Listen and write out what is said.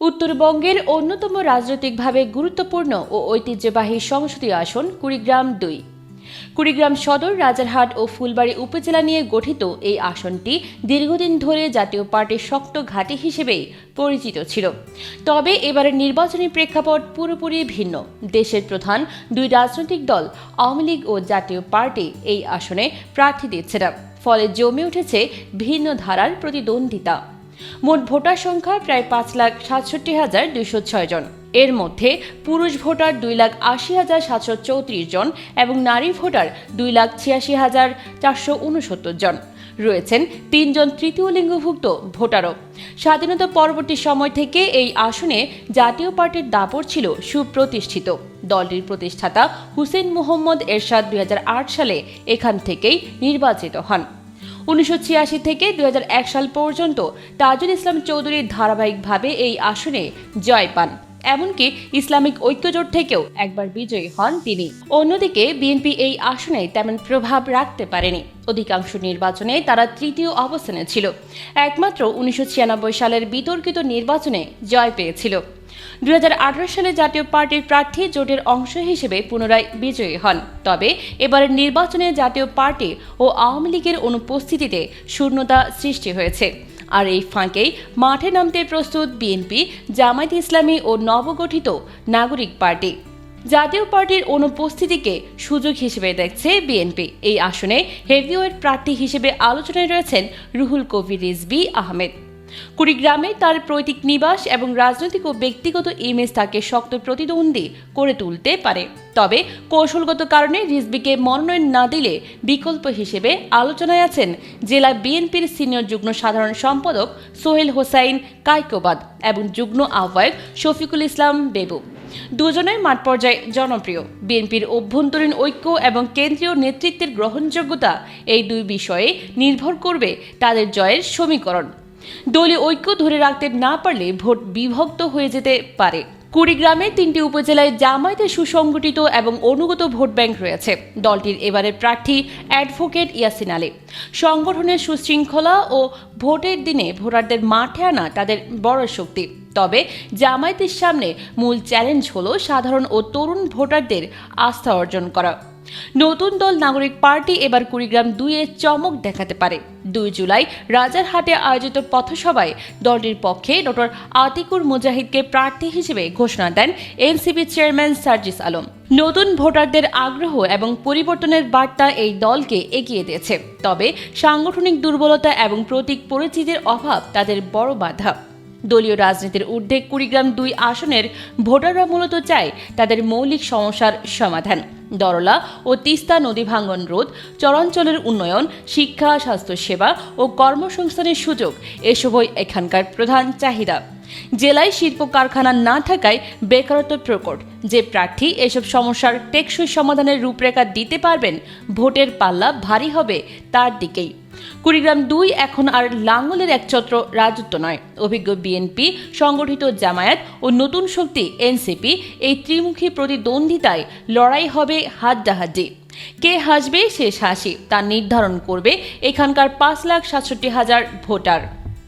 উত্তরবঙ্গের অন্যতম রাজনৈতিকভাবে গুরুত্বপূর্ণ ও ঐতিহ্যবাহী সংসদীয় আসন কুড়িগ্রাম দুই। কুড়িগ্রাম সদর, রাজারহাট ও ফুলবাড়ী উপজেলা নিয়ে গঠিত এই আসনটি দীর্ঘদিন ধরে জাতীয় পার্টির শক্ত ঘাঁটি হিসেবেই পরিচিত ছিল। তবে এবারের নির্বাচনী প্রেক্ষাপট পুরোপুরি ভিন্ন। দেশের প্রধান দুই রাজনৈতিক দল, আওয়ামী লীগ ও জাতীয় পার্টি এই আসনে প্রার্থী দিচ্ছে না। ফলে জমে উঠেছে ভিন্ন ধারার প্রতিদ্বন্দ্বিতা। মোট ভোটার সংখ্যা প্রায় পাঁচ লাখ সাতষট্টি হাজার দুইশো ছয় জন। এর মধ্যে পুরুষ ভোটার দুই লাখ আশি হাজার সাতশো চৌত্রিশ জন এবং নারী ভোটার দুই লাখ ছিয়াশি হাজার চারশো উনসত্তর জন। রয়েছেন তিনজন তৃতীয় লিঙ্গভুক্ত ভোটারও। স্বাধীনতা পরবর্তী সময় থেকে এই আসনে জাতীয় পার্টির দাপট ছিল সুপ্রতিষ্ঠিত। দলটির প্রতিষ্ঠাতা হুসেন মোহাম্মদ এরশাদ দুই হাজার আট সালে এখান থেকেই নির্বাচিত হন। উনিশশো ছিয়াশি থেকে দু হাজার এক সাল পর্যন্ত তাজুল ইসলাম চৌধুরী ধারাবাহিকভাবে এই আসনে জয় পান। এমনকি ইসলামিক ঐক্যজোট থেকেও একবার বিজয়ী হন তিনি। অন্যদিকে বিএনপি এই আসনে তেমন প্রভাব রাখতে পারেনি। অধিকাংশ নির্বাচনে তারা তৃতীয় অবস্থানে ছিল। একমাত্র উনিশশো ছিয়ানব্বই সালের বিতর্কিত নির্বাচনে জয় পেয়েছিল। দুই হাজার আঠারো সালে জাতীয় পার্টির প্রার্থী জোটের অংশ হিসেবে পুনরায় বিজয়ী হন। তবে এবারের নির্বাচনে জাতীয় পার্টি ও আওয়ামী লীগের অনুপস্থিতিতে শূন্যতা সৃষ্টি হয়েছে। আর এই ফাঁকেই মাঠে নামতে প্রস্তুত বিএনপি, জামায়াত ইসলামী ও নবগঠিত নাগরিক পার্টি। জাতীয় পার্টির অনুপস্থিতিকে সুযোগ হিসেবে দেখছে বিএনপি। এই আসনে হেভিওয়েট প্রার্থী হিসেবে আলোচনায় রয়েছেন রুহুল কবির রিজবি আহমেদ। কুড়িগ্রামে তার পৈতৃক নিবাস এবং রাজনৈতিক ও ব্যক্তিগত ইমেজ তাকে শক্ত প্রতিদ্বন্দ্বী করে তুলতে পারে। তবে কৌশলগত কারণে রিজবিকে মনোনয়ন না দিলে বিকল্প হিসেবে আলোচনায় আছেন জেলা বিএনপির সিনিয়র যুগ্ম সাধারণ সম্পাদক সোহেল হোসাইন কাইকোবাদ এবং যুগ্ম আহ্বায়ক শফিকুল ইসলাম বেবু। দুজনের মাঠ পর্যায়ে জনপ্রিয়। বিএনপির অভ্যন্তরীণ ঐক্য এবং কেন্দ্রীয় নেতৃত্বের গ্রহণযোগ্যতা এই দুই বিষয়ে নির্ভর করবে তাদের জয়ের সমীকরণ। দলীয় ঐক্য ধরে রাখতে না পারলে ভোট বিভক্ত হয়ে যেতে পারে। কুড়িগ্রামে তিনটি উপজেলায় জামায়াতে সুসংগঠিত এবং অনুগত ভোট ব্যাংক রয়েছে। দলটির এবারের প্রার্থী অ্যাডভোকেট ইয়াসিন আলী। সংগঠনের সুশৃঙ্খলা ও ভোটের দিনে ভোটারদের মাঠে আনা তাদের বড় শক্তি। তবে জামায়াতের সামনে মূল চ্যালেঞ্জ হল সাধারণ ও তরুণ ভোটারদের আস্থা অর্জন করা। নতুন দল নাগরিক পার্টি এবার কুড়িগ্রাম দুইয়ে চমক দেখাতে পারে। দুই জুলাই রাজারহাটে আয়োজিত পথসভায় দলটির পক্ষে ডক্টর আতিকুর মুজাহিদকে প্রার্থী হিসেবে ঘোষণা দেন এনসিপি চেয়ারম্যান সার্জিস আলম। নতুন ভোটারদের আগ্রহ এবং পরিবর্তনের বার্তা এই দলকে এগিয়ে দিয়েছে। তবে সাংগঠনিক দুর্বলতা এবং প্রতীক পরিচিতির অভাব তাদের বড় বাধা। দলীয় রাজনীতির ঊর্ধ্বে কুড়িগ্রাম দুই আসনের ভোটাররা মূলত চায় তাদের মৌলিক সমস্যার সমাধান। দরলা ও তিস্তা নদী ভাঙ্গন রোধ, চরাঞ্চলের উন্নয়ন, শিক্ষা, স্বাস্থ্যসেবা ও কর্মসংস্থানের সুযোগ এসবই এখানকার প্রধান চাহিদা। জেলায় শিল্প কারখানা না থাকায় বেকারত্ব প্রকট। যে প্রার্থী এসব সমস্যার টেকসই সমাধানের রূপরেখা দিতে পারবেন, ভোটের পাল্লা ভারী হবে তার দিকেই। কুড়িগ্রাম দুই এখন আর লাঙ্গলের একছত্র রাজত্ব নয়। অভিজ্ঞ বিএনপি, সংগঠিত জামায়াত ও নতুন শক্তি এনসিপি এই ত্রিমুখী প্রতিদ্বন্দ্বিতায় লড়াই হবে হাড্ডাহাড্ডি। কে হাসবে শেষ হাসি তা নির্ধারণ করবে এখানকার পাঁচ লাখ সাতষট্টি হাজার ভোটার।